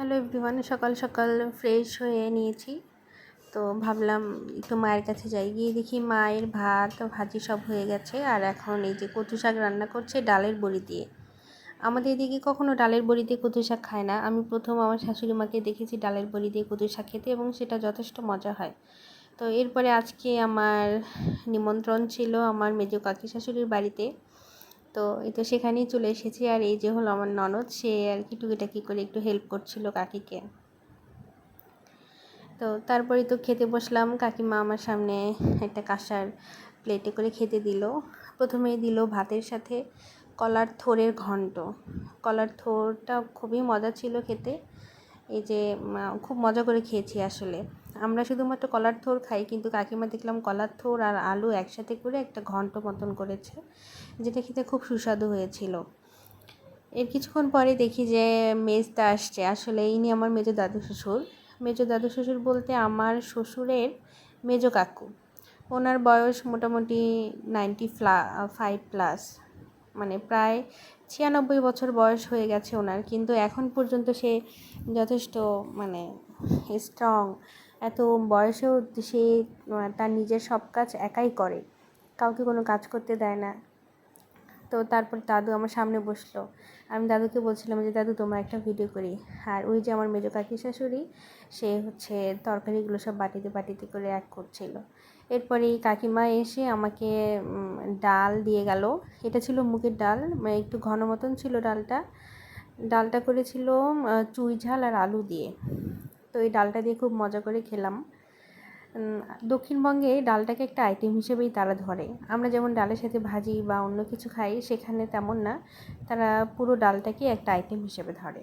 Hello everyone, সকাল সকাল fresh হয়ে নিয়েছি। তো ভাবলাম একটু মায়ের কাছে যাই। গিয়ে দেখি মায়ের ভাত, ভাজি সব হয়ে গেছে। আর এখন এই যে কচু শাক রান্না করছে ডালের বড়ি দিয়ে। আমাদের এদিকে কখনো ডালের বড়ি দিয়ে কচু শাক খায় না। আমি প্রথম আমার শাশুড়ি মাকে দেখেছি ডালের বড়ি দিয়ে কচু শাক খেতে এবং সেটা যথেষ্ট মজা হয়। তো এরপরে আজকে আমার নিমন্ত্রণ ছিল আমার মেজো কাকি শাশুড়ির বাড়িতে। তো এই তো সেখানেই চলে এসেছি। আর এই যে হলো আমার ননদ, সে আর কি টুকিটাকি করে একটু হেল্প করছিল কাকিকে। তো তারপরে তো খেতে বসলাম। কাকিমা আমার সামনে একটা কাঁসার প্লেটে করে খেতে দিল। প্রথমেই দিল ভাতের সাথে কলার থোরের ঘন্ট। কলার থোরটা খুবই মজা ছিল খেতে। এই যে খুব মজা করে খেয়েছি আসলে। আমরা শুধুমাত্র কলার থোর খাই, কিন্তু কাকিমা দেখলাম কলার থোর আর আলু একসাথে করে একটা ঘন্ট মতন করেছে, যেটা খেতে খুব সুস্বাদু হয়েছিল। এর কিছুক্ষণ পরে দেখি যে মেজদা আসছে। আসলে ইনি আমার মেজো দাদু শ্বশুর। মেজো দাদু শ্বশুর বলতে আমার শ্বশুরের মেজো কাকু। ওনার বয়স মোটামুটি নাইনটি ফ্লা, ফাইভ প্লাস মানে প্রায় ছিয়ানব্বই বছর বয়স হয়ে গেছে ওনার, কিন্তু এখন পর্যন্ত সে যথেষ্ট মানে স্ট্রং এত বয়সেও সে তার নিজের সব কাজ একাই করে। কাউকে কোনো কাজ করতে দেয় না। তো তারপর দাদু আমার সামনে বসল। আমি দাদুকে বলছিলাম যে, দাদু, তোমার একটা ভিডিও করি। আর ওই যে আমার মেজো কাকি শাশুড়ি, সে হচ্ছে তরকারিগুলো সব বাটিতে বাটিতে করে এক করছিল। এরপরে কাকিমা এসে আমাকে ডাল দিয়ে গেল। এটা ছিল মুগের ডাল মানে একটু ঘন মতন ছিল ডালটা। ডালটা করেছিল চুই ঝাল আর আলু দিয়ে। তো এই ডালটা দিয়ে খুব মজা করে খেলাম। দক্ষিণবঙ্গে ডালটাকে একটা আইটেম হিসেবেই তারা ধরে। আমরা যেমন ডালের সাথে ভাজি বা অন্য কিছু খাই, সেখানে তেমন না। তারা পুরো ডালটাকে একটা আইটেম হিসেবে ধরে।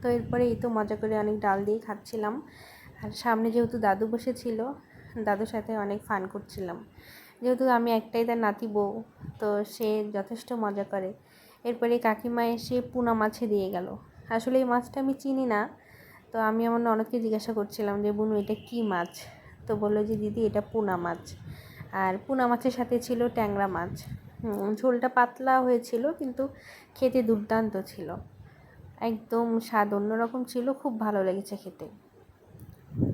তো এরপরে এই তো মজা করে অনেক ডাল দিয়ে খাচ্ছিলাম। আর সামনে যেহেতু দাদু বসেছিল, দাদুর সাথে অনেক ফান করছিলাম। যেহেতু আমি একটাই তার নাতি বউ, তো সে যথেষ্ট মজা করে। এরপরে কাকিমা এসে পুনা মাছে দিয়ে গেল। আসলে এই মাছটা আমি চিনি না তো আমি আমার ননদকে জিজ্ঞাসা করছিলাম যে, বুনু, এটা কী মাছ? তো বলল যে, দিদি, এটা পুনা মাছ। আর পুনা মাছের সাথে ছিল ট্যাংরা মাছ। ঝোলটা পাতলা হয়েছিল, কিন্তু খেতে দুর্দান্ত ছিল। একদম স্বাদ অন্যরকম ছিল, খুব ভালো লেগেছে খেতে।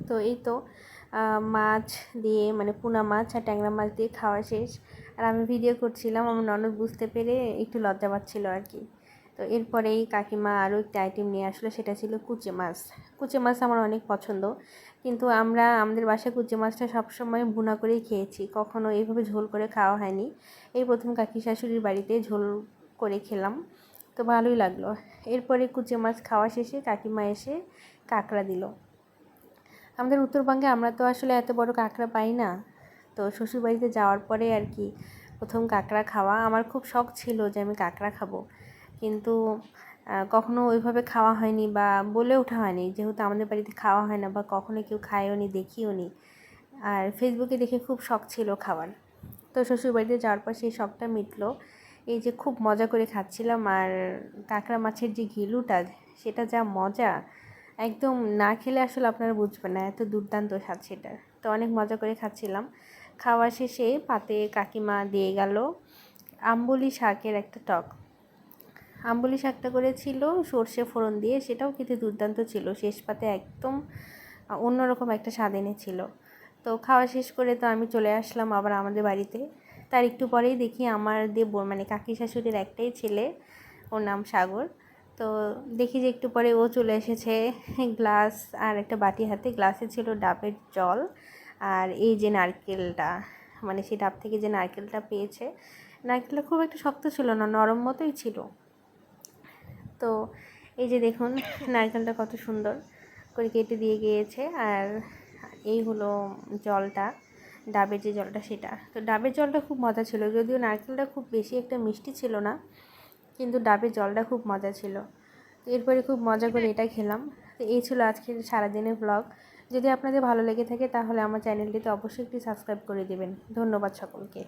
তো এই তো মাছ দিয়ে মানে পুনা মাছ আর ট্যাংরা মাছ দিয়ে খাওয়া শেষ। আর আমি ভিডিও করছিলাম, আমার ননদ বুঝতে পেরে একটু লজ্জা পাচ্ছিলো আর কি। তো এরপরেই কাকিমা আরও একটা আইটেম নিয়ে আসলো, সেটা ছিল কুচে মাছ। কুচে মাছ আমার অনেক পছন্দ, কিন্তু আমরা, আমাদের বাসায় কুচে মাছটা সবসময় ভুনা করেই খেয়েছি। কখনো এইভাবে ঝোল করে খাওয়া হয়নি। এই প্রথম কাকি শাশুড়ির বাড়িতে ঝোল করে খেলাম, তো ভালোই লাগল। এরপরে কুচে মাছ খাওয়া শেষে কাকিমা এসে কাঁকড়া দিল। আমাদের উত্তরবঙ্গে আমরা তো আসলে এত বড় কাঁকড়া পাই না, তো শ্বশুরবাড়িতে যাওয়ার পরে আর কি প্রথম কাঁকড়া খাওয়া। আমার খুব শখ ছিল যে আমি কাঁকড়া খাব। কিন্তু কখনো ওইভাবে খাওয়া হয়নি বা বলে ওঠা হয়নি। যেহেতু আমাদের বাড়িতে খাওয়া হয় না বা কখনো কেউ খায়ও নি, দেখিও নি। আর ফেসবুকে দেখে খুব শখ ছিল খাওয়ার। তো শ্বশুরবাড়িতে যাওয়ার পর সেই শখটা মিটলো। এই যে খুব মজা করে খাচ্ছিলাম আর কাঁকড়া মাছের যে ঘিলুটা, সেটা যা মজা, একদম না খেলে আসলে আপনারা বুঝবেন না, এত দুর্দান্ত স্বাদ সেটার তো অনেক মজা করে খাচ্ছিলাম। খাওয়া শেষে পাতে কাকিমা দিয়ে গেল আম্বুলি শাকের একটা টক। আম্বলি শাকটা করেছিল, সর্ষে ফোড়ন দিয়ে, সেটাও খেতে দুর্দান্ত ছিল। শেষ পাতে একদম অন্যরকম একটা স্বাদ এনেছিল। তো খাওয়া শেষ করে তো আমি চলে আসলাম আবার আমাদের বাড়িতে। তার একটু পরেই দেখি আমার দেব মানে কাকি শাশুড়ির একটাই ছেলে, ওর নাম সাগর। তো দেখি যে একটু পরে ও চলে এসেছে গ্লাস, আর একটা বাটি হাতে, গ্লাসে ছিল ডাবের জল। আর এই যে নারকেলটা মানে সেই ডাব থেকে যে নারকেলটা পেয়েছে, নারকেলটা খুব একটা শক্ত ছিল না, নরম মতোই ছিল। তো এই যে দেখুন, নারকেলটা কত সুন্দর করে কেটে দিয়ে গিয়েছে। আর এই হলো জলটা, ডাবের যে জলটা সেটা। তো ডাবের জলটা খুব মজা ছিল, যদিও নারকেলটা খুব বেশি একটা মিষ্টি ছিল না, কিন্তু ডাবের জলটা খুব মজা ছিল। তো এরপরে খুব মজা করে এটা খেলাম। তো এই ছিল আজকের সারাদিনের ব্লগ যদি আপনাদের ভালো লেগে থাকে, তাহলে আমার চ্যানেলটিতে অবশ্যই একটি সাবস্ক্রাইব করে দেবেন। ধন্যবাদ সকলকে।